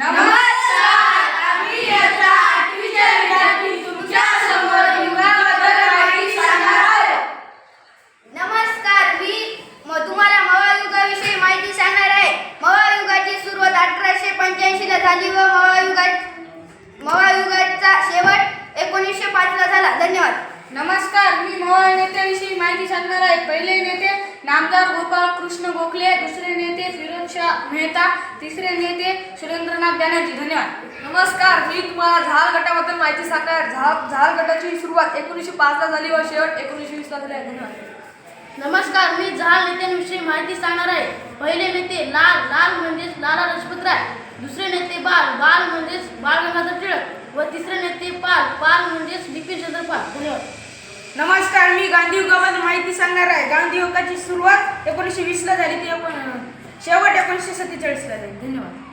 माहिती सांगणार आहोत. नमस्कार मी नेत्याविषयी माहिती सांगणार आहे. पहिले नेते नामदार गोपाळ कृष्ण गोखले दुसरे नेते फिरोजशाह मेहता तिसरे नेते सुरेंद्रनाथ बॅनर्जी. धन्यवाद. नमस्कार मी तुम्हाला झाल गटाबद्दल माहिती सांगणार. झाल झाल गटाची सुरुवात एकोणीसशे पाचला झाली व शेवट एकोणीसशे वीसला झाली आहे. धन्यवाद. नमस्कार मी जहाल नेत्यांविषयी माहिती सांगणार आहे. पहिले नेते लाल लाल म्हणजेच लाला लजपतराय. दुसरे नेते बाल बाल म्हणजेच बाळ गंगाधर टिळक. व तिसरे नेते पाल पाल म्हणजेच बिपिन चंद्र पाल. धन्यवाद. नमस्कार मी गांधी युगाबद्दल माहिती सांगणार आहे. गांधी युगाची सुरुवात एकोणीसशे वीसला झाली ती आपण शेवट एकोणीसशे सत्तेचाळीसला झाली धन्यवाद.